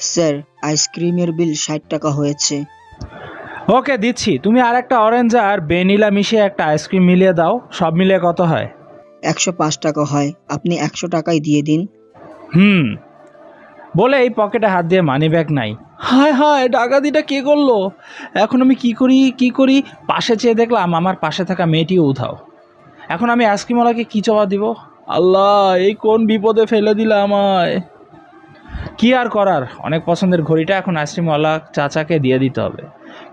Sir আইসক্রিমের বিল ষাট টাকা হয়েছে। ওকে দিচ্ছি। তুমি আর একটা অরেঞ্জ আর ভ্যানিলা মিশিয়ে একটা আইসক্রিম মিলিয়ে দাও। সব মিলিয়ে কত হয়? একশো পাঁচ টাকা হয়। আপনি একশো টাকাই দিয়ে দিন। হুম। বলে এই পকেটে হাত দিয়ে মানি ব্যাগ নাই। হায় হায় ডাকাতিটা কে করল? এখন আমি কি করি কি করি? পাশে চেয়ে দেখলাম আমার পাশে থাকা মেয়েটিও উধাও। এখন আমি আইসক্রিমওয়ালাকে কী জবাব দিব? আল্লাহ এই কোন বিপদে ফেলে দিলে আমায়? কি আর করার? অনেক পছন্দের ঘড়িটা এখন আইসক্রিমওয়ালা চাচাকে দিয়ে দিতে হবে।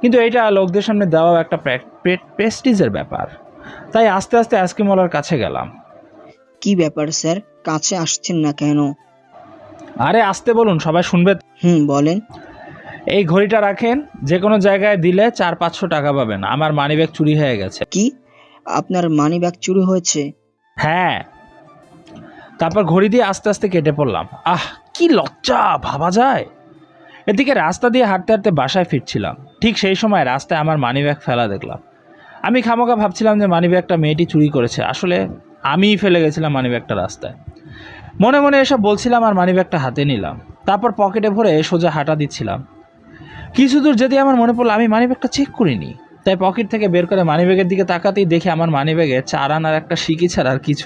কিন্তু এটা লোকদের সামনে দেওয়াও একটা প্রেস্টিজের ব্যাপার। তাই আস্তে আস্তে আইসক্রিমওয়ালার কাছে গেলাম। কি ব্যাপার স্যার? কাছে আসছেন না কেন? আরে আসতে বলুন সবাই শুনবে হুম বলেন। এই ঘড়িটা রাখেন যে কোনো জায়গায় দিলে চার পাঁচশো টাকা পাবেন। আমার মানিব্যাগ চুরি হয়ে গেছে। কি? আপনার মানি ব্যাগ চুরি হয়েছে? হ্যাঁ। তারপর ঘড়ি দিয়ে আস্তে আস্তে কেটে পড়লাম। আহ কি লজ্জা, ভাবা যায়? এদিকে রাস্তা দিয়ে হাঁটতে হাঁটতে বাসায় ফিরছিলাম। ঠিক সেই সময় রাস্তায় আমার মানিব্যাগ ফেলা দেখলাম। আমি খামোকা ভাবছিলাম যে মানি মানিব্যাগটা মেয়েটি চুরি করেছে। আসলে আমিই ফেলে গেছিলাম মানিব্যাগটা রাস্তায়। মনে মনে এসব বলছিলাম আর মানিব্যাগটা হাতে নিলাম। তারপর পকেটে ভরে সোজা হাঁটা দিচ্ছিলাম। কিছু দূর যেতে আমার মনে পড়ল, আমি মানিব্যাগটা চেক করিনি। তাই পকেট থেকে বের করে মানিব্যাগের দিকে তাকাতেই দেখি আমার মানিব্যাগে চার আনার একটা সিকি ছাড়া আর কিছু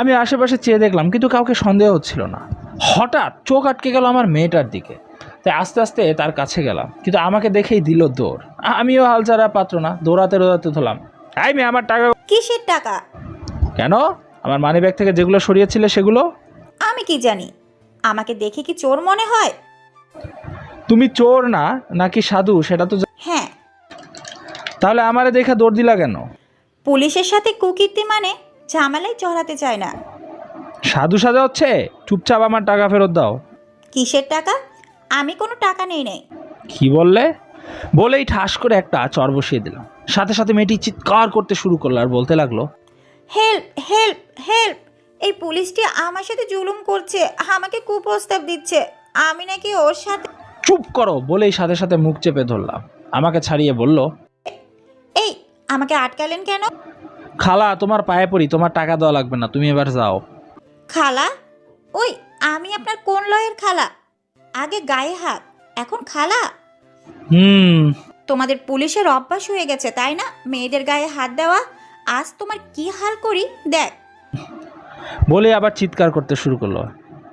আমি আশেপাশে চেয়ে দেখলাম, কিন্তু কাউকে সন্দেহ হচ্ছিল না। হঠাৎ চোখ আটকে গেল আমার মেয়েটার দিকে। তাই আস্তে আস্তে তার কাছে গেলাম। কিন্তু আমাকে দেখেই দিল দৌড়। আমিও হাল ছাড়া পাত্র না। দৌড়াতে দৌড়াতে ধরলাম। আই মেয়ে আমার টাকা কিসের টাকা? কেন? আমার মানি ব্যাগ থেকে যেগুলো সরিয়েছিলে সেগুলো? আমি কি জানি? আমাকে দেখে কি চোর মনে হয়? তুমি চোর না নাকি সাধু? সেটা তো জা- হ্যাঁ। তাহলে আমারে দেখে দৌড় দিলা কেন? পুলিশের সাথে কুকীর্তি মানে ঝামেলায় চড়াতে চায় না। সাধু সাজা হচ্ছে? চুপচাপ আমার টাকা ফেরত দাও। কিসের টাকা? আমি কোনো টাকা নেই নেই। কি বললে? বলেই ঠাস করে একটা চর বসিয়ে দিলাম। সাথে সাথে মেয়েটি চিৎকার করতে শুরু করল আর বলতে লাগল হেল্প হেল্প হেল্প! এই পুলিশটি আমার সাথে জুলুম করছে আমাকে কুপ্রস্তাব দিচ্ছে। আমি নাকি ওর সাথে চুপ করো বলেই সাথে সাথে মুখ চেপে ধরলাম। আমাকে ছাড়িয়ে বলল এই আমাকে আটকালেন কেন? খালা তোমার পায়ে পড়ি তোমার টাকা দেওয়া লাগবে না তুমি এবার যাও। খালা? ওই আমি আপনার কোন লয়ের খালা? আগে গায়ে হাত এখন খালা? হুম। তোমাদের পুলিশের অভ্যাস হয়ে গেছে তাই না? মেয়েদের গায়ে হাত দেওয়া আজ তোমার কি হাল করি? দেখ। বলে আবার চিৎকার করতে শুরু করল।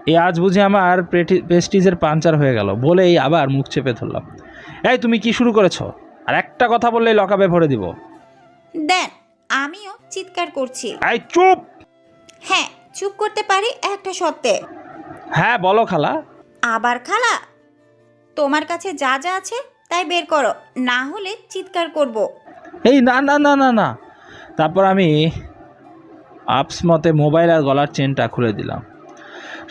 এই আজ বুঝি আমার প্রেস্টিজের পাঞ্চার হয়ে গেল বলেই আবার মুখ চেপে ধরলাম। এই তুমি কি শুরু করেছ? আর একটা কথা বললেই লকাবে ভরে দিব। দেন আমিও চিৎকার করছি। এই চুপ! হ্যাঁ চুপ করতে পারি একটা সত্ত্বে হ্যাঁ বলো খালা। আবার খালা তোমার কাছে যা যা আছে তাই বের করো না হলে চিৎকার করব। এই না না না না না। তারপর আমি আপস মতে মোবাইল আর গলার চেনটা খুলে দিলাম।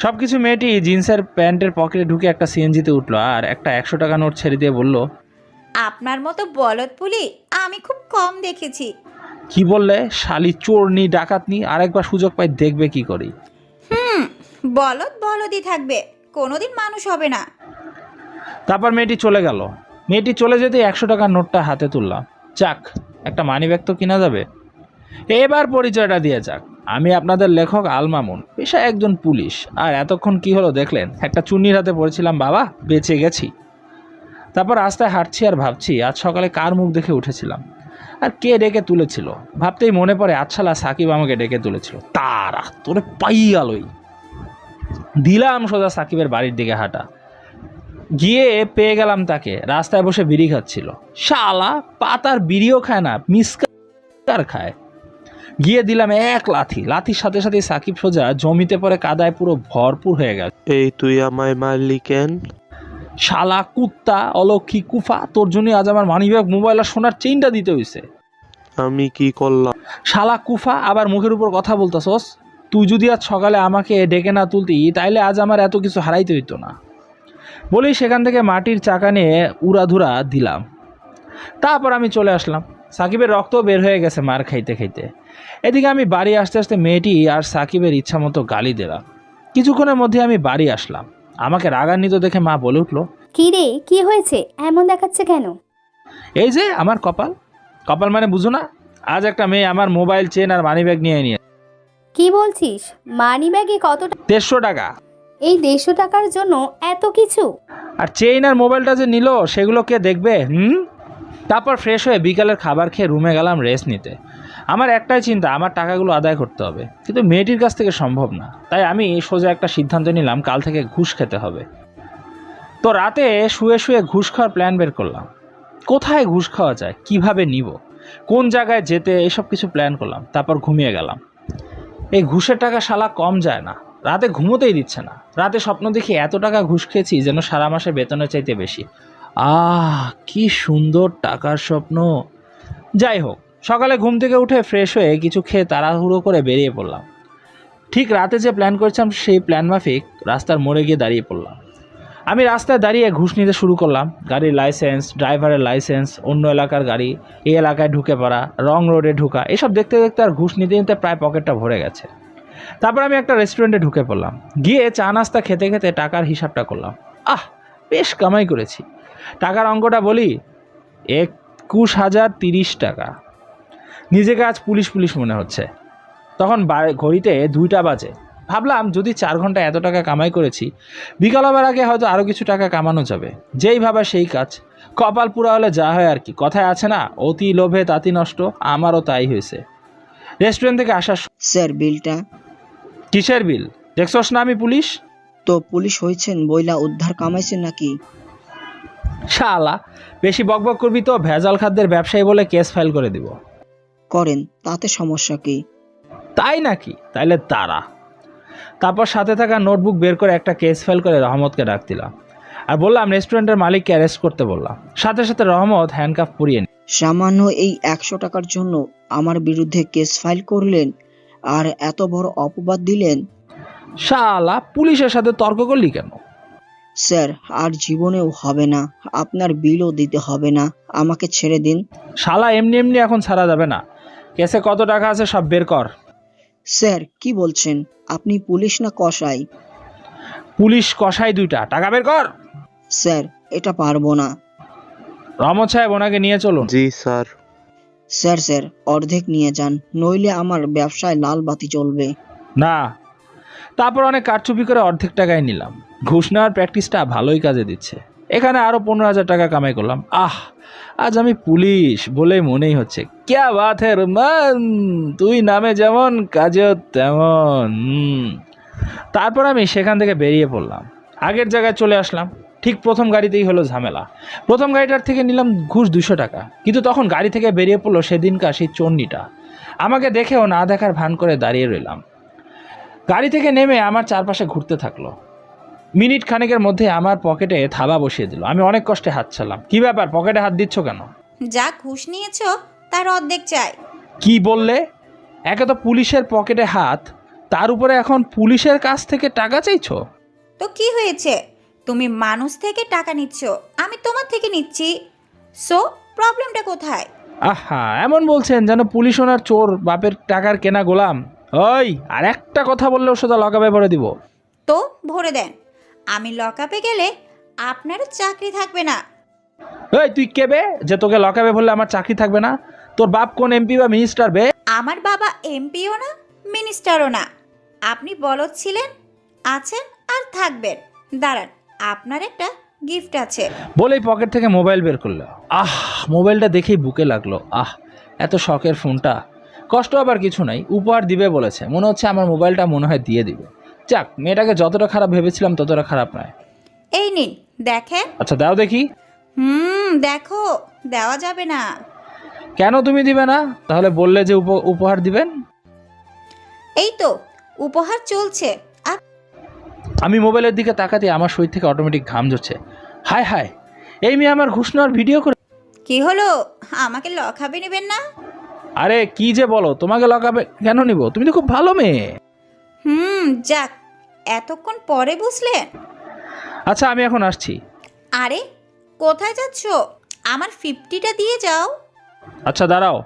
সব কিছু মেয়েটি জিন্সের প্যান্টের পকেটে ঢুকে একটা সিএনজিতে উঠল আর একটা একশো টাকা নোট ছেড়ে দিয়ে বলল আপনার মতো বলদ পুলি আমি খুব কম দেখেছি। কি বললে? শালি চোরনি ডাকাতনি আরেকবার সুযোগ পাই দেখবে কি করি। হুম বলদ বলদই থাকবে কোনোদিন মানুষ হবে না। তারপর মেয়েটি চলে গেল। মেয়েটি চলে যেতে একশো টাকার নোটটা হাতে তুললাম। যাক একটা মানি ব্যাগ তো কিনা যাবে। এবার পরিচয়টা দিয়ে যাক। আমি আপনাদের লেখক আল মামুন পেশায় একজন পুলিশ। আর এতক্ষণ কি হলো দেখলেন? একটা চুন্নির হাতে পড়েছিলাম বাবা বেঁচে গেছি। তারপর রাস্তায় হাঁটছি আর ভাবছি আজ সকালে কার মুখ দেখে উঠেছিলাম? আর কে ডেকে তুলেছিল? ভাবতেই মনে পড়ে, আচ্ছালা সাকিব আমাকে ডেকে তুলেছিল। তারা, তোরে পাই গেলই দিলাম সোজা সাকিবের বাড়ির দিকে হাঁটা। গিয়ে পেয়ে গেলাম তাকে, রাস্তায় বসে বিড়ি খাচ্ছিল। শালা, পাতার বিড়িও খায় না, মিসকার খায়। গিয়ে দিলাম এক লাথি। লাথির সাথে সাথে সাকিব সোজা জমিতে পরে কাদায় পুরো ভরপুর হয়ে গেল এই তুই আমায় মারলি কেন? শালা কুত্তা অলক্ষী কুফা তোর জন্য আজ আমার মানিব্যাগ মোবাইল আর সোনার চেইনটা দিতে হয়েছে আমি কি করলাম? শালা কুফা আবার মুখের উপর কথা বলতাছস? তুই যদি আজ সকালে আমাকে ডেকে না তুলতি তাইলে আজ আমার এত কিছু হারাইতে হইতো না। বলেই সেখান থেকে মাটির চাকা নিয়ে উড়াধুরা দিলাম। তারপর আমি চলে আসলাম। সাকিবের রক্ত বের হয়ে গেছে মার খাইতে খাইতে। এদিকে আমি বাড়ি আসতে আসতে মেয়েটি আর সাকিবের ইচ্ছা মতো গালি দিলাম। কিছুক্ষণের মধ্যে আমি বাড়ি আসলাম। আমাকে রাগান্বিত দেখে মা বলে উঠল কি রে কি হয়েছে? এমন দেখাচ্ছে কেন? এই যে আমার কপাল। কপাল মানে বুঝো না আজ একটা মেয়ে আমার মোবাইল চেন আর মানিব্যাগ নিয়ে নিয়ে কি বলছিস? মানি ব্যাগে কত টা- দেড়শো টাকা। এই দেড়শো টাকার জন্য এত কিছু? আর চেইন আর মোবাইলটা যে নিল সেগুলো কে দেখবে হুম? তারপর ফ্রেশ হয়ে বিকালের খাবার খেয়ে রুমে গেলাম রেস্ট নিতে। আমার একটাই চিন্তা, আমার টাকাগুলো আদায় করতে হবে। কিন্তু মেয়েটির কাছ থেকে সম্ভব না। তাই আমি সোজা একটা সিদ্ধান্ত নিলাম, কাল থেকে ঘুষ খেতে হবে। তো রাতে শুয়ে শুয়ে ঘুষ খাওয়ার প্ল্যান বের করলাম। কোথায় ঘুষ খাওয়া যায়? কীভাবে নিব? কোন জায়গায় যেতে? এসব কিছু প্ল্যান করলাম। তারপর ঘুমিয়ে গেলাম। এই ঘুষের টাকা শালা কম যায় না। রাতে ঘুমোতেই দিচ্ছে না। রাতে স্বপ্ন দেখি এত টাকা ঘুষ খেয়েছি যেন সারা মাসে বেতনের চাইতে বেশি। আহ, কি সুন্দর টাকার স্বপ্ন। যাই হোক সকালে ঘুম থেকে উঠে ফ্রেশ হয়ে কিছু খেয়ে তাড়াহুড়ো করে বেরিয়ে পড়লাম। ঠিক রাতে যে প্ল্যান করেছিলাম সেই প্ল্যান মাফিক রাস্তার মোড়ে গিয়ে দাঁড়িয়ে পড়লাম। আমি রাস্তায় দাঁড়িয়ে ঘুষ নিতে শুরু করলাম। গাড়ির লাইসেন্স ড্রাইভারের লাইসেন্স অন্য এলাকার গাড়ি, এই এলাকায় ঢুকে পড়া, রং রোডে ঢুকা, এসব দেখতে দেখতে আর ঘুষ নিতে নিতে প্রায় পকেটটা ভরে গেছে। তারপর আমি একটা রেস্টুরেন্টে ঢুকে পড়লাম। গিয়ে চা নাস্তা খেতে খেতে টাকার হিসাবটা করলাম। আহ, বেশ কামাই করেছি। টাকার অঙ্কটা বলি, একুশ হাজার তিরিশ টাকা। নিজেকে আজ পুলিশ পুলিশ মনে হচ্ছে। তখন ঘড়িতে দুইটা বাজে। ভাবলাম যদি চার ঘণ্টা এত টাকা কামাই করেছি বিকাল হবার আগে হয়তো আরও কিছু টাকা কামানো যাবে। যেই ভাবা সেই কাজ। কপাল পুরা হলে যা হয় আর কি। কথায় আছে না অতি লোভে তাতি নষ্ট আমারও তাই হয়েছে। রেস্টুরেন্ট থেকে আসার স্যার বিলটা? কিসের বিল? দেখছস না আমি পুলিশ? তো পুলিশ হয়েছেন বইলা উদ্ধার কামাইছেন নাকি? শালা বেশি বকবক করবি তো ভেজাল খাদ্যের ব্যবসায়ী বলে কেস ফাইল করে দিব। করেন তাতে সমস্যা কি? তাই নাকি? তাইলে তারা তারপর সাথে থাকা নোটবুক বের করে একটা কেস ফাইল করে রহমতকে ডাক দিলাম। আর বললাম রেস্টুরেন্টের মালিককে অ্যারেস্ট করতে বললাম। সাথে সাথে রহমত হ্যান্ডকাফ পরিয়ে নিল। সামান্য এই একশো টাকার জন্য আমার বিরুদ্ধে কেস ফাইল করলেন আর এত বড় অপবাদ দিলেন? শালা পুলিশের সাথে তর্ক করলি কেন? স্যার আর জীবনেও হবে না। আপনার বিলও দিতে হবে না। আমাকে ছেড়ে দিন। শালা এমনি এমনি এখন ছাড়া যাবে না। কেসে কত টাকা আছে সব বের কর। স্যার কি বলছেন? আপনি পুলিশ না কসাই? পুলিশ কষাই দুইটা। টাকা বের কর। স্যার এটা পারব না। রহমত সাহেব ওনাকে নিয়ে চলুন। জি স্যার। স্যার স্যার অর্ধেক নিয়ে যান নইলে আমার ব্যবসায় লাল বাতি চলবে না। তারপর অনেক কারচুপি করে অর্ধেক টাকায় নিলাম। ঘুষ নেওয়ার প্র্যাকটিসটা ভালোই কাজে দিচ্ছে। এখানে আরও পনেরো হাজার টাকা কামাই করলাম। আহ! আজ আমি পুলিশ বলেই মনেই হচ্ছে। ক্যা বাত হে রমান তুই নামে যেমন, কাজেও তেমন। তারপর আমি সেখান থেকে বেরিয়ে পড়লাম। আগের জায়গায় চলে আসলাম। ঠিক প্রথম গাড়িতেই হলো ঝামেলা। প্রথম গাড়িটার থেকে নিলাম ঘুষ দুশো টাকা। কিন্তু তখন গাড়ি থেকে বেরিয়ে পড়ল সেদিনকার সেই চণ্ডীটা। আমাকে দেখেও না দেখার ভান করে দাঁড়িয়ে রইলাম। গাড়ি থেকে নেমে আমার চারপাশে ঘুরতে থাকল। মিনিট খানেকের মধ্যে আমার পকেটে থাবা বসিয়ে দিল। আমি অনেক কষ্টে হাত ছাড়লাম। কি ব্যাপার? পকেটে হাত দিচ্ছ কেন? যা ঘুষ নিয়েছো তার অর্ধেক চাই। কি বললে? একে তো পুলিশের পকেটে হাত তার উপরে এখন পুলিশের কাছ থেকে টাকা চাইছো? তো কি হয়েছে? তুমি মানুষ থেকে টাকা নিচ্ছ আমি তোমার থেকে নিচ্ছি। সো প্রবলেমটা কোথায়? আহা এমন বলছেন যেন পুলিশ ওনার চোর বাপের টাকার কেনা গোলাম। ওই আর একটা কথা বললেও সোজা লগাবে ভরে দিব। তো ভরে দেন। আমি লকআপে গেলে আপনারও চাকরি থাকবে না। এই তুই কেবে যে তোকে লকাবে বললে আমার চাকরি থাকবে না। তোর বাপ কোন এমপি বা মিনিস্টার বে? আমার বাবা এমপিও না মিনিস্টারও না। আপনি বলদ ছিলেন আছেন আর থাকবেন। দাঁড়ান আপনার একটা গিফট আছে। বলেই পকেট থেকে মোবাইল বের করল। আহ মোবাইলটা দেখেই বুকে লাগল। আহ এত শখের ফোনটা। কষ্ট আবার কিছু নাই উপহার দিবে বলেছে। মনে হচ্ছে আমার মোবাইলটা মনে হয় দিয়ে দিবে। যাক মেয়েটাকে যতটা খারাপ ভেবেছিলাম ততটা খারাপ নয়। এই নিন দেখেন। আচ্ছা দাও দেখি। হুম দেখো দেওয়া যাবে না। কেন তুমি দিবে না? তাহলে বললে যে উপ- উপহার দিবেন? এই তো উপহার চলছে। আর আমি মোবাইলের দিকে তাকাতে আমার শরীর থেকে অটোমেটিক ঘাম ঝরছে। হায় হায় এই মেয়ে আমার ঘুষ নেওয়ার ভিডিও করে কি হলো? আমাকে লখাবে নেবেন না? আরে কি যে বলো তোমাকে লগাবে কেন নিব? তুমি তো খুব ভালো মেয়ে। হুম যাক এতক্ষণ পরে বুঝলেন আচ্ছা আমি এখন আসছি। আরে কোথায় যাচ্ছ? আমার ফিফটিটা দিয়ে যাও। আচ্ছা দাঁড়াও।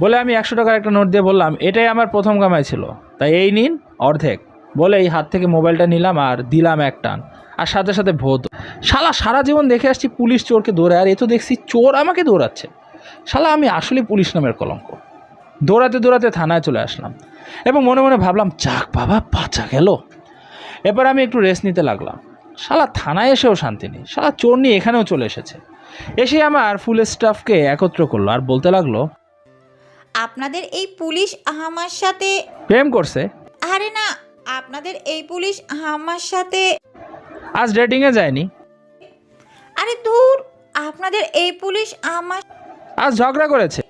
বলে আমি একশো টাকার একটা নোট দিয়ে বললাম এটাই আমার প্রথম কামাই ছিল। তাই এই নিন অর্ধেক। বলে এই হাত থেকে মোবাইলটা নিলাম আর দিলাম এক টান। আর সাথে সাথে ভোত শালা সারা জীবন দেখে আসছি পুলিশ চোরকে দৌড়ায় আর এ তো দেখছি চোর আমাকে দৌড়াচ্ছে। শালা আমি আসলে পুলিশ নামের কলঙ্ক। দৌড়াতে দৌড়াতে থানায় চলে আসলাম এবং মনে মনে ভাবলাম যাক বাবা বাঁচা গেল। এবার আমি একটু রেস্ট নিতে লাগলাম। শালা থানায় এসেও শান্তি নেই শালা চোর নিয়ে এখানেও চলে এসেছে। এসে আমার ফুল স্টাফকে একত্র করল আর বলতে লাগল আপনাদের এই পুলিশ আমার সাথে প্রেম করছে? আরে না আপনাদের এই পুলিশ আমার সাথে আজ ডেটিংয়ে যায়নি। আরে দূর আপনাদের এই পুলিশ আমার আজ ঝগড়া করেছে।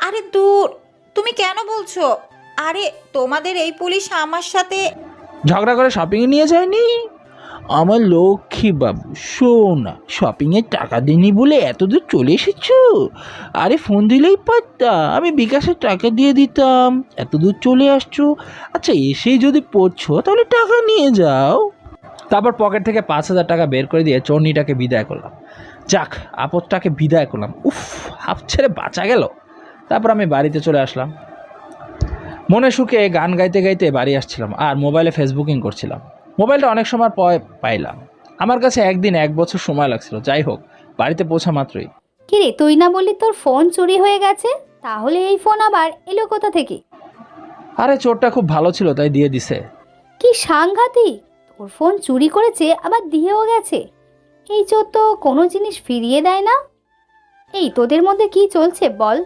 আরে দূর, তুমি কেন বলছো? আরে, তোমাদের এই পুলিশ আমার সাথে ঝগড়া করে শপিংয়ে নিয়ে যায়নি? আমার লক্ষ্মী বাবু শোন শপিংয়ে টাকা দিনি বলে এত দূর চলে এসেছ? আরে ফোন দিলেই পারতাম আমি বিকাশের টাকা দিয়ে দিতাম। এত দূর চলে আসছো? আচ্ছা এসেই যদি পড়ছো, তাহলে টাকা নিয়ে যাও। তারপর পকেট থেকে পাঁচ হাজার টাকা বের করে দিয়ে চর্নিটাকে বিদায় করলাম। যাক, আপদটাকে বিদায় করলাম। উফ, হাফ ছেড়ে বাঁচা গেল। তারপর আমি বাড়িতে চলে আসলাম। মনে সুখে গান গাইতে গাইতে বাড়ি আসছিলাম আর মোবাইলে ফেসবুকিং করছিলাম। মোবাইলটা অনেক সময় পয় পাইলাম। আমার কাছে একদিন এক বছর সময় লাগছিল যাই হোক বাড়িতে পৌঁছা মাত্রই। কিরে তুই না বললি তোর ফোন চুরি হয়ে গেছে? তাহলে এই ফোন আবার এলো কোথা থেকে? আরে চোরটা খুব ভালো ছিল তাই দিয়ে দিছে। কি সাংঘাতিক! তোর ফোন চুরি করেছে আবার দিয়েও গেছে। এই চোর তো কোনো জিনিস ফিরিয়ে দেয় না। এই তোদের মধ্যে কি চলছে বল?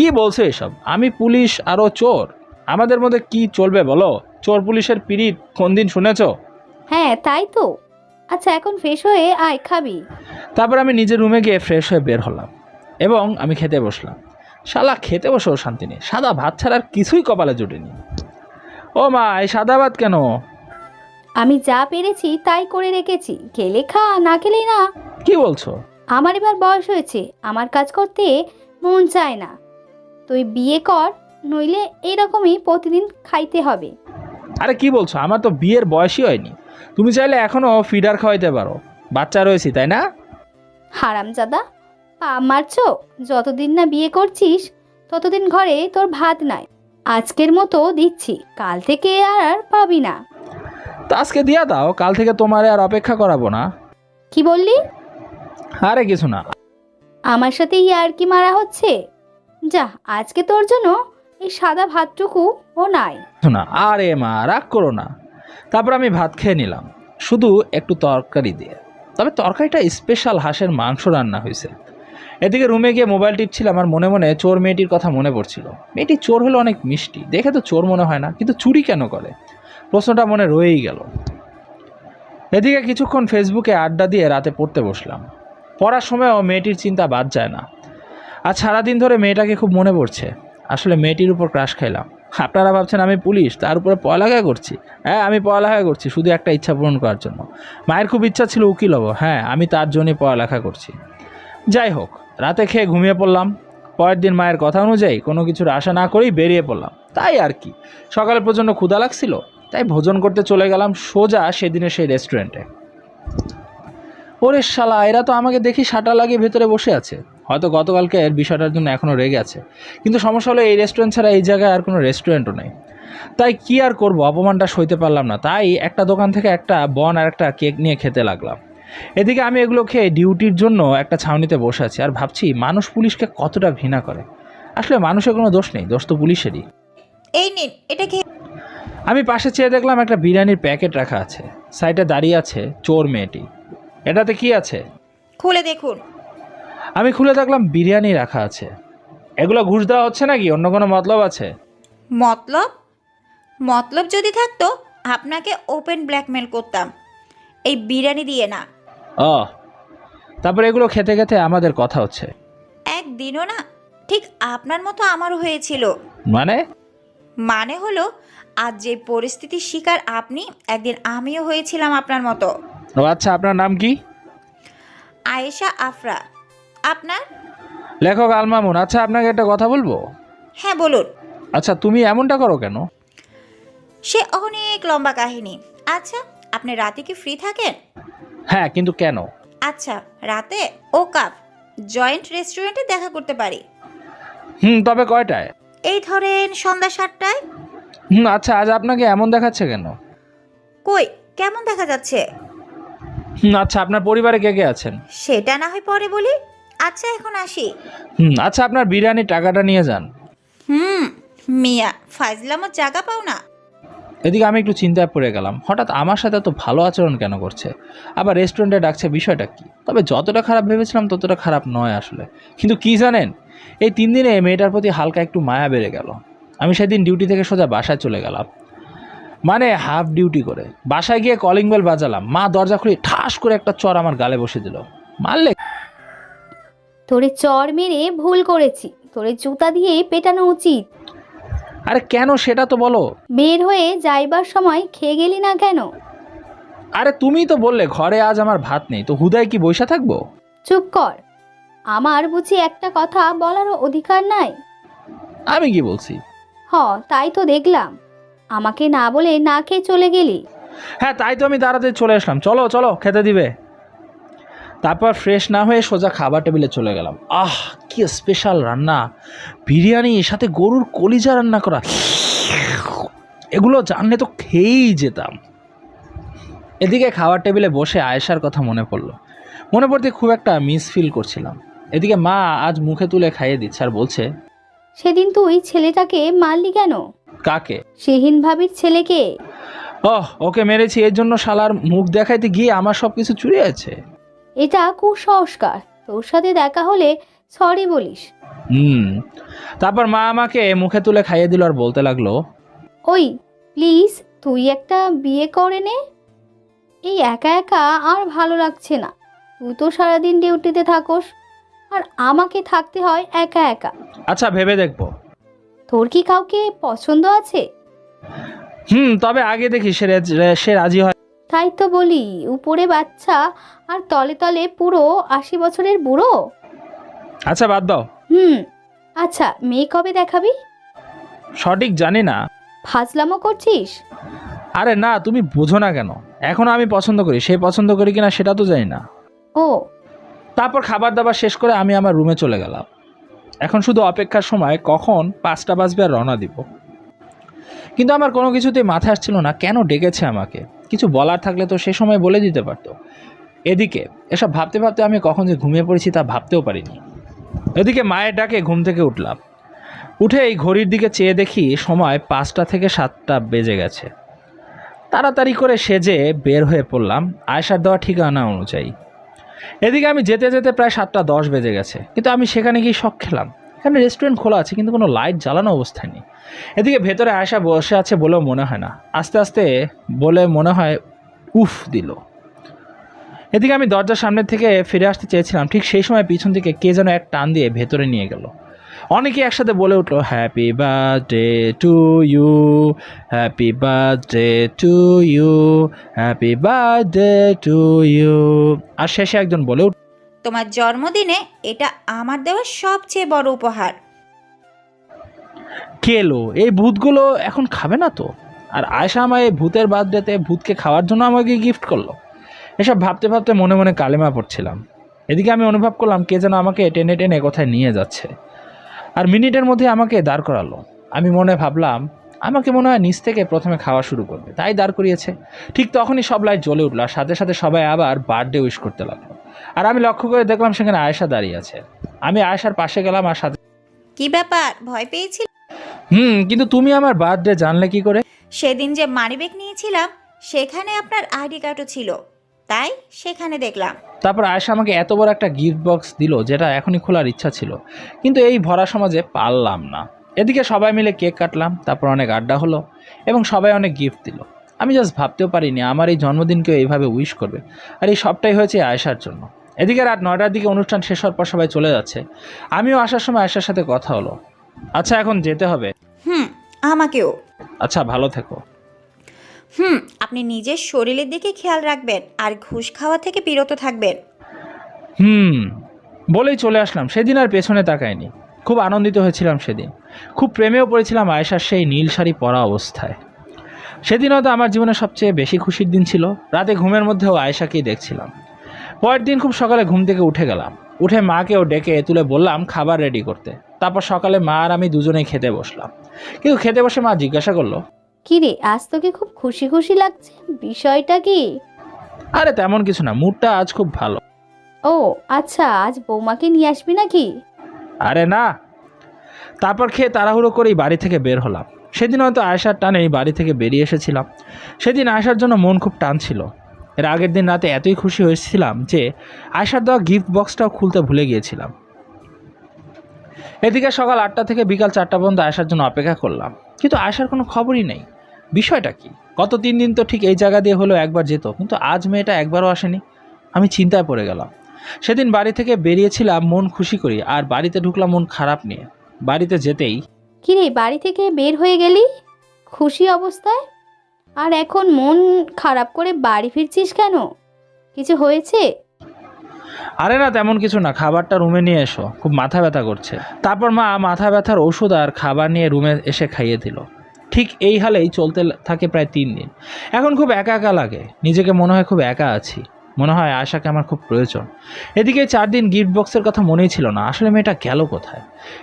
কি বলছো এসব? আমি পুলিশ আরও চোর। আমাদের মধ্যে কি চলবে বলো? চোর পুলিশের পিরিত কোন দিন শুনেছ? হ্যাঁ তাই তো। আচ্ছা এখন ফ্রেশ হয়ে আয় খাবি। তারপর আমি নিজের রুমে গিয়ে ফ্রেশ হয়ে বের হলাম এবং আমি খেতে বসলাম। শালা খেতে বসেও শান্তি নেই। সাদা ভাত ছাড়া আর কিছুই কপালে জুটেনি। ও মা এই সাদা ভাত কেন? আমি যা পেরেছি তাই করে রেখেছি। খেলে খা না খেলেই না। কি বলছো? আমার এবার বয়স হয়েছে। আমার কাজ করতে মন চায় না। তুই বিয়ে কর নইলে এইরকমই প্রতিদিন খাইতে হবে। আরে কি বলছো? আমার তো বিয়ের বয়সই হয়নি। তুমি চাইলে এখনও ফিডার খাওয়াইতে পারো। বাচ্চা রয়েছি তাই না? হারামজাদা পা মারছো যতদিন না বিয়ে করছিস ততদিন ঘরে তোর ভাত নাই। আজকের মতো দিচ্ছি কাল থেকে আর আর পাবি না। তা আজকে দিয়া দাও কাল থেকে তোমারে আর অপেক্ষা করাবো না। কি বললি? আরে কিছু না। আমার সাথে ইয়ার কি মারা হচ্ছে? যা, আজকে তোর জন্য এই সাদা ভাতটুকু ও নাই। না আরে মা, রাগ করো না। তারপর আমি ভাত খেয়ে নিলাম। শুধু একটু তরকারি দিয়ে। তবে তরকারিটা স্পেশাল হাঁসের মাংস রান্না হয়েছে। এদিকে রুমে গিয়ে মোবাইল টিপছিলাম আমার মনে মনে চোর মেয়েটির কথা মনে পড়ছিল। মেয়েটি চোর হলো অনেক মিষ্টি। দেখে তো চোর মনে হয় না, কিন্তু চুরি কেন করে? প্রশ্নটা মনে রয়েই গেল। এদিকে কিছুক্ষণ ফেসবুকে আড্ডা দিয়ে রাতে পড়তে বসলাম। পড়ার সময়ও মেয়েটির চিন্তা বাদ যায় না। আজ সারাদিন ধরে মেয়েটাকে খুব মনে পড়ছে। আসলে মেয়েটির উপর ক্রাশ খাইলাম। আপনারা ভাবছেন আমি পুলিশ, তার উপরে পড়ালেখা করছি? হ্যাঁ আমি পড়ালেখা করছি, শুধু একটা ইচ্ছা পূরণ করার জন্য। মায়ের খুব ইচ্ছা ছিল উকিল হব। হ্যাঁ আমি তার জন্যই পড়ালেখা করছি। যাই হোক, রাতে খেয়ে ঘুমিয়ে পড়লাম। পরের দিন মায়ের কথা অনুযায়ী কোনো কিছুর আশা না করেই বেরিয়ে পড়লাম। তাই আর কি, সকালে প্রচণ্ড ক্ষুধা লাগছিল, তাই ভোজন করতে চলে গেলাম সোজা সেদিনের সেই রেস্টুরেন্টে ওরে শালা এরা তো আমাকে দেখি সাটা লাগিয়ে ভেতরে বসে আছে। হয়তো গতকালকে এর বিষয়টার জন্য এখনও রেগে আছে। কিন্তু সমস্যা হলো এই রেস্টুরেন্ট ছাড়া এই জায়গায় আর কোনো রেস্টুরেন্টও নেই। তাই কি আর করব? অপমানটা সইতে পারলাম না। তাই একটা দোকান থেকে একটা বন আর একটা কেক নিয়ে খেতে লাগলাম। এদিকে আমি এগুলো খেয়ে ডিউটির জন্য একটা ছাউনিতে বসে আছি আর ভাবছি মানুষ পুলিশকে কতটা ঘৃণা করে? আসলে মানুষের কোনো দোষ নেই দোষ তো পুলিশেরই। এই নিন এটা খেয়ে আমি পাশে চেয়ে দেখলাম একটা বিরিয়ানির প্যাকেট রাখা আছে। সাইডে দাঁড়িয়ে আছে চোর মেয়েটি। এটাতে কি আছে? খুলে দেখুন। আমি খুলে দেখলাম বিরিয়ানি রাখা আছে। এগুলো ঘুষ দেওয়া হচ্ছে নাকি? অন্য কোনো মতলব আছে? মতলব? মতলব যদি থাকতো আপনাকে ওপেন ব্ল্যাকমেল করতাম। এই বিরিয়ানি দিয়ে না। ও তারপর এগুলো খেতে খেতে আমাদের কথা হচ্ছে। একদিনও না ঠিক আপনার মতো আমারও হয়েছিল। মানে? মানে হলো আজ যে পরিস্থিতির শিকার আপনি একদিন আমিও হয়েছিলাম আপনার মতো। ও আচ্ছা আপনার নাম কি? আয়েশা আফরা। আপনার? লেখক আলমামুন আচ্ছা আপনাকে একটা কথা বলব? হ্যাঁ বলুন। আচ্ছা তুমি এমনটা করো কেন? সে অনেক লম্বা কাহিনী। আচ্ছা আপনি রাতে কি ফ্রি থাকেন? হ্যাঁ কিন্তু কেন? আচ্ছা রাতে? ও কাপ জয়েন্ট রেস্টুরেন্টে দেখা করতে পারি। হুম তবে কয়টায়? এই ধরেন সন্ধ্যা সাতটায়। হুম আচ্ছা আজ আপনাকে এমন দেখাচ্ছে কেন? কই কেমন দেখা যাচ্ছে? হুম আচ্ছা আপনার পরিবারে কে কে আছেন? সেটা না হয় পরে বলি। আচ্ছা এখন আসি। হুম আচ্ছা আপনার বিরিয়ানির টাকাটা নিয়ে যান। হুম মিয়া ফাইজলামও জায়গা পাও না। এদিকে আমি একটু চিন্তায় পড়ে গেলাম। হঠাৎ আমার সাথে এত ভালো আচরণ কেন করছে? আবার রেস্টুরেন্টে ডাকছে বিষয়টা কি? তবে যতটা খারাপ ভেবেছিলাম ততটা খারাপ নয় আসলে। কিন্তু কি জানেন এই তিন দিনে মেয়েটার প্রতি হালকা একটু মায়া বেড়ে গেল। আমি সেদিন ডিউটি থেকে সোজা বাসায় চলে গেলাম। মানে হাফ ডিউটি করে। বাসায় গিয়ে কলিং বেল বাজালাম। মা দরজা খুলে ঠাস করে একটা চর আমার গালে বসে দিল। মারলে? তোরে চর মেরে ভুল করেছি। তোরে জুতা দিয়ে পেটানো উচিত। আরে কেন সেটা তো বলো। বের হয়ে যাইবার সময় খেয়ে গেলি না কেন? আরে তুমিই তো বললে ঘরে আজ আমার ভাত নেই। তো হুদায় কি বসে থাকব? চুপ কর। আমার বুঝি একটা কথা বলারও অধিকার নাই। আমি কি বলছি? হ তাই তো দেখলাম। আমাকে না বলে না খেয়ে চলে গেলি? হ্যাঁ তাই তো আমি তাড়াতাড়ি চলে আসলাম। চলো চলো, খেতে দিবে। তারপর ফ্রেশ না হয়ে সোজা খাবার টেবিলে চলে গেলাম। আহ, কি স্পেশাল রান্না। বিরিয়ানি, সাথে গরুর কলিজা রান্না করা। এগুলো জানলে তো খেয়েই যেতাম। এদিকে খাবার টেবিলে বসে আয়েশার কথা মনে পড়ল। মনে পড়তে খুব একটা মিস ফিল করছিলাম। এদিকে মা আজ মুখে তুলে খাইয়ে দিচ্ছে আর বলছে সেদিন তুই ছেলেটাকে মারলি কেন? কাকে? সেহীন ভাবির ছেলেকে। ওহ ওকে মেরেছি এর জন্য শালার মুখ দেখাইতে গিয়ে আমার সব কিছু চুরি আছে এটা কুসংস্কার। তোর সাথে দেখা হলে সরি বলিস। হুম। তারপর মা আমাকে মুখে তুলে খাইয়ে দিল আর বলতে লাগল ওই প্লিজ তুই একটা বিয়ে করে নে। এই একা একা আর ভালো লাগছে না। তুই তো সারাদিন ডিউটিতে থাকোস। আর আমাকে থাকতে হয় একা একা। আচ্ছা ভেবে দেখব। তোর কি কাউকে পছন্দ আছে? হুম তবে আগে দেখি সে রে- সে রাজি হয়। তাই তো বলি উপরে বাচ্চা আর তলে তলে পুরো আশি বছরের বুড়ো? আচ্ছা বাদ দাও। হুম আচ্ছা মেয়ে কবে দেখাবি? সঠিক জানি না। ফাজলামো করছিস? আরে না তুমি বোঝো না কেন। এখন আমি পছন্দ করি। সে পছন্দ করি কিনা সেটা তো জানি না। ও তারপর খাবার দাবার শেষ করে আমি আমার রুমে চলে গেলাম। এখন শুধু অপেক্ষার সময় কখন পাঁচটা বাজবে আর রওনা দিব। কিন্তু আমার কোনো কিছুতেই মাথায় আসছিল না, কেন ডেকেছে আমাকে? কিছু বলার থাকলে তো সে সময় বলে দিতে পারতো। এদিকে, এসব ভাবতে ভাবতে আমি কখন যে ঘুমিয়ে পড়েছি তা ভাবতেও পারিনি। এদিকে মায়ের ডাকে ঘুম থেকে উঠলাম। উঠে এই ঘড়ির দিকে চেয়ে দেখি সময় পাঁচটা থেকে সাতটা বেজে গেছে। তাড়াতাড়ি করে সেজে বের হয়ে পড়লাম। আয়সার দেওয়া ঠিকানা অনুযায়ী। এদিকে আমি যেতে যেতে প্রায় সাতটা দশ বেজে গেছে, কিন্তু আমি সেখানে গিয়ে শখ খেলাম। এখানে রেস্টুরেন্ট খোলা আছে, কিন্তু কোনো লাইট জ্বালানো অবস্থায় নেই। এদিকে ভেতরে আয়সা বসে আছে বলেও মনে হয় না। আস্তে আস্তে বলে মনে হয়, উফ, দিল। এদিকে আমি দরজার সামনে থেকে ফিরে আসতে চেয়েছিলাম, ঠিক সেই সময় পিছন থেকে কে যেন এক টান দিয়ে ভেতরে নিয়ে গেল। অনেকে একসাথে বলে উঠল happy birthday to you happy birthday to you happy birthday to you আর শেষে একজন বলে উঠল তোমার জন্মদিনে এটা আমার দেওয়া সবচেয়ে বড় উপহার। কেলো এই ভূতগুলো এখন খাবে না তো? আর আয়সা আমায় এই ভূতের বার্থডেতে ভূতকে খাওয়ার জন্য আমাকে গিফট করল। এসব ভাবতে ভাবতে মনে মনে কালেমা পড়ছিলাম। এদিকে আমি অনুভব করলাম কে যেন আমাকে টেনে টেনে কোথায় নিয়ে যাচ্ছে। আর মিনিটের মধ্যে আমাকে দাঁড় করালো। আমি মনে ভাবলাম আমাকে মনে হয় নিচ থেকে প্রথমে খাওয়া শুরু করবে। তাই দাঁড় করিয়েছে। ঠিক তখনই সব লাইট জ্বলে উঠল আর সাথে সাথে সবাই আবার বার্থডে উইশ করতে লাগল। আর আমি লক্ষ্য করে দেখলাম সেখানে আয়েশা দাঁড়িয়ে আছে। আমি আয়েশার পাশে গেলাম আর সাথে কি ব্যাপার? ভয় পেয়েছিল? হুম কিন্তু তুমি আমার বার্থডে জানলে কি করে? সেদিন যে মানিব্যাগ নিয়েছিলাম সেখানে আপনার আইডি কার্ডও ছিল। তাই সেখানে দেখলাম। তারপর আয়সা আমাকে এত বড় একটা গিফট বক্স দিল যেটা এখনই খোলার ইচ্ছা ছিল। কিন্তু এই ভরা সমাজে পারলাম না। এদিকে সবাই মিলে কেক কাটলাম তারপর অনেক আড্ডা হলো এবং সবাই অনেক গিফট দিল। আমি জাস্ট ভাবতেও পারিনি আমার এই জন্মদিনকেও এইভাবে উইশ করবে। আর এই সবটাই হয়েছে আয়েশার জন্য। এদিকে রাত নয়টার দিকে অনুষ্ঠান শেষ হওয়ার পর সবাই চলে যাচ্ছে। আমিও আসার সময় আয়েশার সাথে কথা হলো। আচ্ছা এখন যেতে হবে। হুম আমাকেও। আচ্ছা ভালো থেকো। হুম, আপনি নিজের শরীরের দিকে খেয়াল রাখবেন আর ঘুষ খাওয়া থেকে বিরত থাকবেন। হুম, বলেই চলে আসলাম। সেদিন আর পেছনে তাকায়নি খুব আনন্দিত হয়েছিলাম সেদিন। খুব প্রেমেও পড়েছিলাম আয়েশার সেই নীল শাড়ি পরা অবস্থায়। সেদিন হয়তো আমার জীবনে সবচেয়ে বেশি খুশির দিন ছিল। রাতে ঘুমের মধ্যেও আয়েশাকেই দেখছিলাম। পরের দিন খুব সকালে ঘুম থেকে উঠে গেলাম। উঠে মাকেও ডেকে তুলে বললাম, খাবার রেডি করতে। তারপর সকালে মা আর আমি দুজনেই খেতে বসলাম। কিন্তু খেতে বসে মা জিজ্ঞাসা করল কি রে আজ তোকে খুব খুশি খুশি লাগছে? বিষয়টা কি? আরে তেমন কিছু না মুডটা আজ খুব ভালো। ও আচ্ছা আজ বৌমাকে নিয়ে আসবি নাকি? আরে না। তারপর খেয়ে তাড়াহুড়ো করেই বাড়ি থেকে বের হলাম। সেদিন হয়তো আয়সার টানে এই বাড়ি থেকে বেরিয়ে এসেছিলাম। সেদিন আয়সার জন্য মন খুব টান ছিল। এর আগের দিন রাতে এতই খুশি হয়েছিলাম যে আয়সার দেওয়া গিফট বক্সটাও খুলতে ভুলে গিয়েছিলাম। এদিকে সকাল আটটা থেকে বিকাল চারটা পর্যন্ত আয়সার জন্য অপেক্ষা করলাম। কিন্তু আয়সার কোনো খবরই নেই। বিষয়টা কি? গত তিন দিন তো ঠিক এই জায়গা দিয়ে হলেও একবার যেত, কিন্তু আজ মেয়েটা একবারও আসেনি। আমি চিন্তায় পড়ে গেলাম। সেদিন বাড়ি থেকে বেরিয়েছিলাম মন খুশি করি, আর বাড়িতে ঢুকলাম মন খারাপ নিয়ে। বাড়িতে যেতেই কিরে, বাড়ি থেকে বের হয়ে গেলি? খুশি অবস্থায়? আর এখন মন খারাপ করে বাড়ি ফিরছিস কেন? কিছু হয়েছে? আরে না, তেমন কিছু না, খাবারটা রুমে নিয়ে এসো, খুব মাথা ব্যথা করছে। তারপর মা মাথা ব্যথার ওষুধ আর খাবার নিয়ে রুমে এসে খাইয়ে দিল। ঠিক এই হালেই চলতে থাকে প্রায় তিন দিন। এখন খুব একা একা লাগে, নিজেকে মনে হয় খুব একা আছি। মনে হয় আশাকে আমার খুব প্রয়োজন। এদিকে চার দিন গিফট বক্সের কথা মনেই ছিল না, আসলে মেয়েটা গেল কোথায়?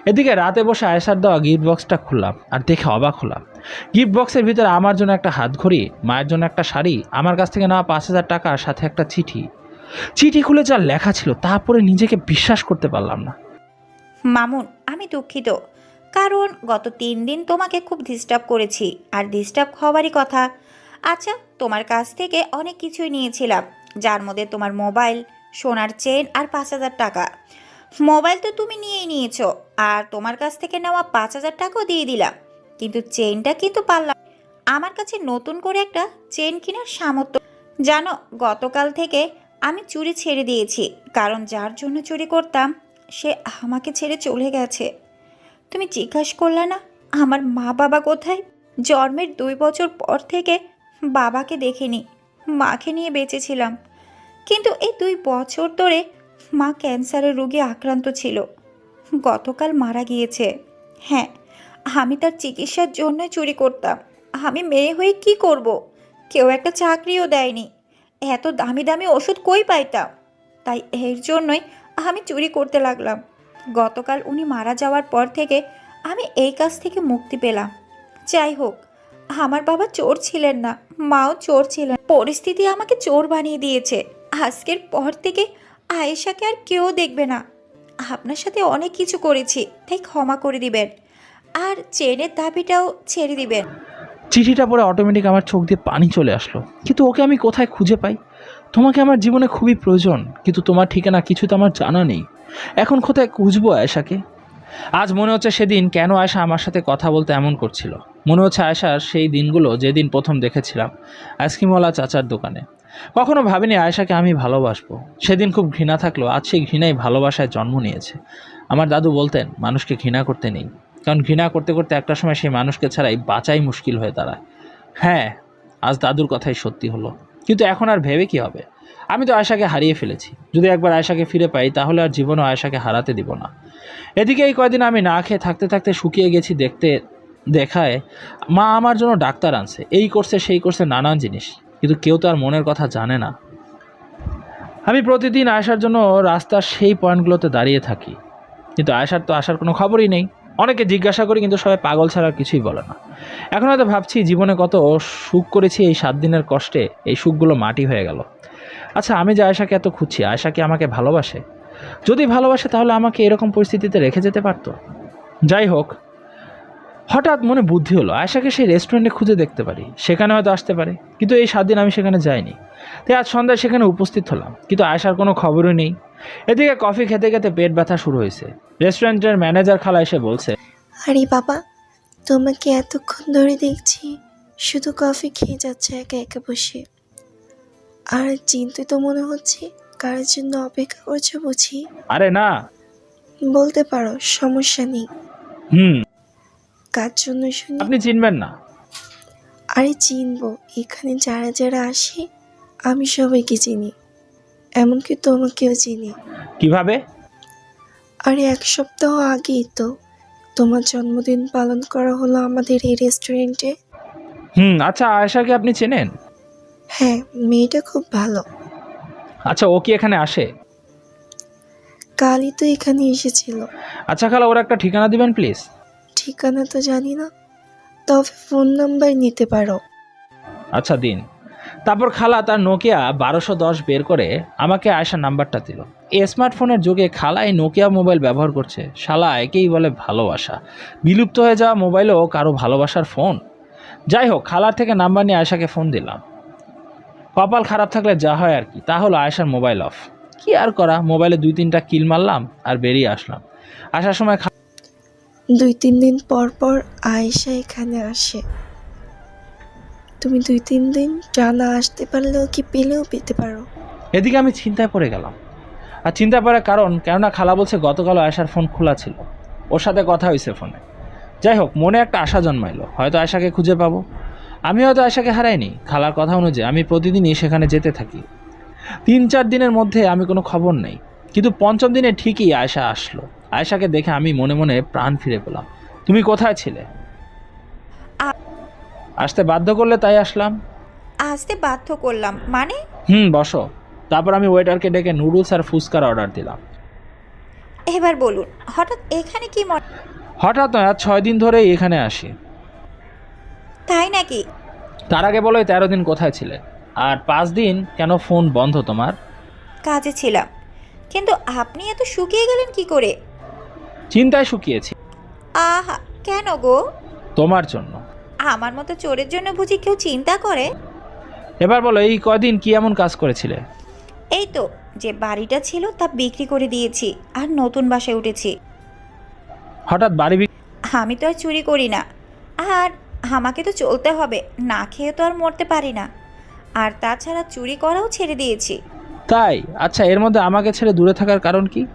এদিকে রাতে বসে আয়সার দেওয়া গিফট বক্সটা খুললাম, আর দেখে অবাক হলাম। গিফট বক্সের ভিতরে আমার জন্য একটা হাত ঘড়ি মায়ের জন্য একটা শাড়ি, আমার কাছ থেকে নেওয়া পাঁচ হাজার টাকা সাথে একটা চিঠি। চিঠি খুলে যা লেখা ছিল তারপরে নিজেকে বিশ্বাস করতে পারলাম না। মামুন, আমি দুঃখিত। কারণ গত তিন দিন তোমাকে খুব ডিস্টার্ব করেছি, আর ডিস্টার্ব হওয়ারই কথা। আচ্ছা তোমার কাছ থেকে অনেক কিছুই নিয়েছিলাম, যার মধ্যে তোমার মোবাইল, সোনার চেন আর পাঁচ হাজার টাকা। মোবাইল তো তুমি নিয়েই নিয়েছো, আর তোমার কাছ থেকে নেওয়া পাঁচ হাজার টাকাও দিয়ে দিলাম, কিন্তু চেনটা কিন্তু পারলাম? আমার কাছে নতুন করে একটা চেন কেনার সামর্থ্য। জানো, গতকাল থেকে আমি চুরি ছেড়ে দিয়েছি, কারণ যার জন্য চুরি করতাম, সে আমাকে ছেড়ে চলে গেছে। তুমি জিজ্ঞাসা করলে না, আমার মা বাবা কোথায়? জন্মের দুই বছর পর থেকে বাবাকে দেখিনি, মাকে নিয়ে বেঁচেছিলাম। কিন্তু এই দুই বছর ধরে মা ক্যান্সারের রোগে আক্রান্ত ছিল। গতকাল মারা গিয়েছে। হ্যাঁ আমি তার চিকিৎসার জন্য চুরি করতাম। আমি মেয়ে হয়ে কি করব। কেউ একটা চাকরিও দেয়নি। এত দামি দামি ওষুধ কই পাইতাম? তাই এর জন্যই আমি চুরি করতে লাগলাম। গতকাল উনি মারা যাওয়ার পর থেকে আমি এই কাজ থেকে মুক্তি পেলাম। যাই হোক, আমার বাবা চোর ছিলেন না, মাও চোর ছিলেন। পরিস্থিতি আমাকে চোর বানিয়ে দিয়েছে। আজকের পর থেকে আয়েশাকে আর কেউ দেখবে না। আপনার সাথে অনেক কিছু করেছি, তাই ক্ষমা করে দিবেন। আর চেনের দাবিটাও ছেড়ে দিবেন। চিঠিটা পড়ে অটোমেটিক আমার চোখ দিয়ে পানি চলে আসলো। কিন্তু ওকে আমি কোথায় খুঁজে পাই? তোমাকে আমার জীবনে খুবই প্রয়োজন, কিন্তু তোমার ঠিকানা কিছু তো আমার জানা নেই। এখন কোথায় খুঁজবো আয়সাকে আজ মনে হচ্ছে সেদিন কেন আয়সা আমার সাথে কথা বলতে এমন করছিল। মনে হচ্ছে আয়সার সেই দিনগুলো যেদিন প্রথম দেখেছিলাম আইসক্রিমওয়ালা চাচার দোকানে। কখনো ভাবিনি আয়সাকে আমি ভালোবাসবো। সেদিন খুব ঘৃণা থাকল, আজ সেই ঘৃণাই ভালোবাসায় জন্ম নিয়েছে। আমার দাদু বলতেন, মানুষকে ঘৃণা করতে নেই। কারণ ঘৃণা করতে করতে একটা সময় সেই মানুষকে ছাড়াই বাঁচাই মুশকিল হয়ে দাঁড়ায়। হ্যাঁ আজ দাদুর কথাই সত্যি হলো। কিন্তু এখন আর ভেবে কি হবে? আমি তো আয়সাকে হারিয়ে ফেলেছি। যদি একবার আয়সাকে ফিরে পাই, তাহলে আর জীবনও আয়সাকে হারাতে দিব না। এদিকে এই কয়দিন আমি না খেয়ে থাকতে থাকতে শুকিয়ে গেছি দেখতে, দেখায়, মা আমার জন্য ডাক্তার আনছে। এই করছে সেই করছে নানান জিনিস। কিন্তু কেউ তো আর মনের কথা জানে না। আমি প্রতিদিন আয়সার জন্য রাস্তার সেই পয়েন্টগুলোতে দাঁড়িয়ে থাকি। কিন্তু আয়সার তো আসার কোনো খবরই নেই। অনেকে জিজ্ঞাসা করি, কিন্তু সবাই পাগল ছাড়া কিছুই বলে না। এখন হয়তো ভাবছি, জীবনে কত সুখ করেছি, এই সাত দিনের কষ্টে এই সুখগুলো মাটি হয়ে গেল। আচ্ছা আমি যে আয়সাকে এত খুঁজছি আয়সা কি আমাকে ভালোবাসে? যদি ভালোবাসে, তাহলে আমাকে এরকম পরিস্থিতিতে রেখে যেতে পারতো? যাই হোক, হঠাৎ মনে বুদ্ধি হলো আয়সাকে সেই রেস্টুরেন্টে খুঁজে দেখতে পারি। সেখানে হয়তো আসতে পারে, কিন্তু এই সাত দিন আমি সেখানে যাইনি। তাই আজ সন্ধ্যায় সেখানে উপস্থিত হলাম, কিন্তু আয়সার কোনো খবরই নেই। এদিকে কফি খেতে খেতে পেট ব্যথা শুরু হয়েছে। রেস্টুরেন্টের ম্যানেজার খালা এসে বলছে আরে বাবা তোমাকে এতক্ষণ ধরে দেখছি শুধু কফি খেয়ে যাচ্ছে একা একা বসে। আর চিন্তিত তো মনে হচ্ছে কার জন্য অপেক্ষা করছ বুঝি? আরে না। বলতে পারো সমস্যা নেই। হুম। কার জন্য শুনি? আপনি চিনবেন না। আরে চিনবো এখানে যারা যারা আসে আমি সবাইকে চিনি। এমনকি তোমাকেও চিনি। কীভাবে? আরে এক সপ্তাহ আগেই তো তোমার জন্মদিন পালন করা হলো আমাদের এই রেস্টুরেন্টে। হুম আচ্ছা আয়েশাকে আপনি চেনেন? হ্যাঁ মেয়েটা খুব ভালো। আচ্ছা ও কি এখানে আসে? কালই তো এখানে এসেছিল। আচ্ছা খালা ওর একটা ঠিকানা দিবেন প্লিজ? ঠিকানা তো জানি না তবে ফোন নাম্বার নিতে পারো। আচ্ছা দিন। তারপর খালা তার নোকিয়া বারোশো দশ বের করে আমাকে আয়সার নাম্বারটা দিল। এই স্মার্টফোনের যুগে খালা এই নোকিয়া মোবাইল ব্যবহার করছে। শালা একেই বলে ভালোবাসা। বিলুপ্ত হয়ে যাওয়া মোবাইলও কারও ভালোবাসার ফোন যাই হোক, খালার থেকে নাম্বার নিয়ে আয়সাকে ফোন দিলাম। কপাল খারাপ থাকলে যা হয় আর কি, তা হলো আয়সার মোবাইল অফ কি আর করা মোবাইলে দুই তিনটা কিল মারলাম আর বেরিয়ে আসলাম। আসার সময় দুই তিন দিন পর পর আয়েশা এখানে আসে। তুমি দুই, তিন দিন টানা আসতে পারলেও কি পেলেও পেতে পারো। এদিকে আমি চিন্তায় পড়ে গেলাম। আর চিন্তা পড়ার কারণ, কেননা খালা বলছে গতকাল আয়সার ফোন খোলা ছিল। ওর সাথে কথা হয়েছে ফোনে। যাই হোক, মনে একটা আশা জন্মাইলো। হয়তো আয়সাকে খুঁজে পাবো। আমি হয়তো আয়সাকে হারাইনি। খালার কথা অনুযায়ী আমি প্রতিদিনই সেখানে যেতে থাকি। তিন, চার দিনের মধ্যে আমি কোনো খবর নেই। কিন্তু পঞ্চম দিনে ঠিকই আয়সা আসলো। আয়সাকে দেখে আমি মনে মনে প্রাণ ফিরে পেলাম। তুমি কোথায় ছিলে? আসতে বাধ্য করলে তাই আসলাম। আসতে বাধ্য করলাম। মানে? হুম বসো। তারপর আমি ওয়েটারকে ডেকে নুডলস আর ফুচকার অর্ডার দিলাম। এবার বলুন হঠাৎ এখানে কি মনে হঠাৎ নয় আজ ছয় দিন ধরেই এখানে আসি। তাই নাকি? তার আগে বলো তেরো দিন কোথায় ছিলে? আর পাঁচ দিন কেন ফোন বন্ধ তোমার? কাজে ছিলাম। কিন্তু আপনি এত শুকিয়ে গেলেন কি করে? চিন্তায় শুকিয়েছি। আহা কেন গো? তোমার জন্য। আমার মতো চোরের জন্য বুঝি কেউ চিন্তা করে? এবার বলো এই কদিন কি এমন কাজ করেছিলে? এই তো যে বাড়িটা ছিল তা বিক্রি করে দিয়েছি আর নতুন বাসায় উঠেছি। হঠাৎ বাড়ি বিক- আমি তো আর চুরি করি না। আর আমাকে তো চলতে হবে না খেয়ে তো আর মরতে পারি না। আর তাছাড়া চুরি করাও ছেড়ে দিয়েছি। তাই? আচ্ছা এর মধ্যে আমাকে ছেড়ে দূরে থাকার কারণ কি?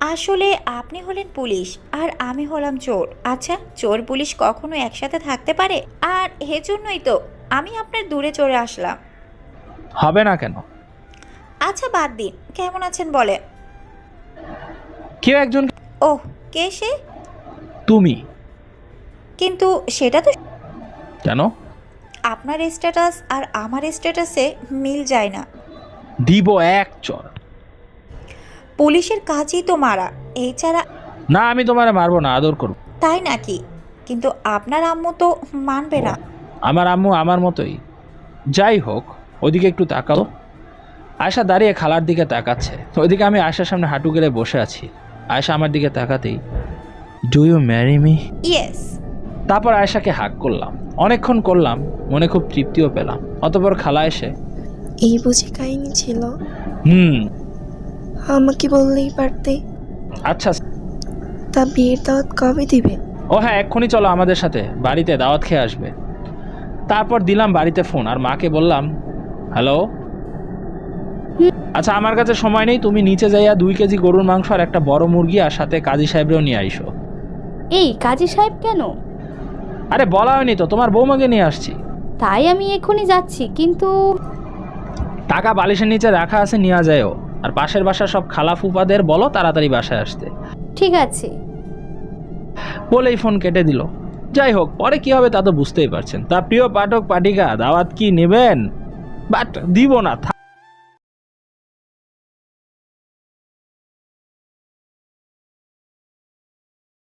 আসলে আপনি হলেন পুলিশ আর আমি হলাম চোর। আচ্ছা চোর পুলিশ কখনো একসাথে থাকতে পারে? আর এজন্যই তো আমি আপনার দূরে চলে আসলাম। হবে না কেন? আচ্ছা বাদ দিন। কেমন আছেন বলে কেউ একজন ওহ কে সে? তুমি। কিন্তু সেটা তো কেন? আপনার স্ট্যাটাস আর আমার স্ট্যাটাসে মিল যায় না। দিব এক চর। পুলিশের কাজই তো মারা এই ছাড়া না আমি তোমারে মারবো না আদর করব তাই নাকি? কিন্তু আপনার আম্মু তো মানবে না। আমার আম্মু আমার মতোই। যাই হোক ওদিকে একটু তাকাও। আয়সা দাঁড়িয়ে খালার দিকে তাকাচ্ছে। ওইদিকে আমি আয়সার সামনে হাঁটু গেলে বসে আছি। আয়সা আমার দিকে তাকাতেই do you marry me yes তারপর আয়সাকে হাক করলাম। অনেকক্ষণ করলাম মনে খুব তৃপ্তিও পেলাম। অতপর খালা এসে এই বুঝি কাহিনী ছিল? হুম আমাকে বললেই পারতে। আচ্ছা। তা বিয়ের দাওয়াত কবে দিবে? ও হ্যাঁ এক্ষুনি চলো আমাদের সাথে। বাড়িতে দাওয়াত খেয়ে আসবে। তারপর দিলাম বাড়িতে ফোন আর মাকে বললাম হ্যালো? আচ্ছা আমার কাছে সময় নেই তুমি নিচে যাইয়া দুই কেজি গরুর মাংস আর একটা বড় মুরগি আর সাথে কাজী সাহেবরেও নিয়ে আইসো। এই কাজী সাহেব কেন? আরে বলা হয়নি তো তোমার বৌমাকে নিয়ে আসছি। তাই আমি এক্ষুনি যাচ্ছি কিন্তু টাকা বালিশের নিচে রাখা আছে নিয়ে যায়ও। আর পাশের বাসা সব খালা ফুপাদের বলো তাড়াতাড়ি বাসায় আসতে। ঠিক আছে। বলেই ফোন কেটে দিল। যাই হোক পরে কি হবে তা তো বুঝতেই পারছেন। তা প্রিয় পাঠক পাঠিকা দাওয়াত কি নেবেন? বাট দিব না।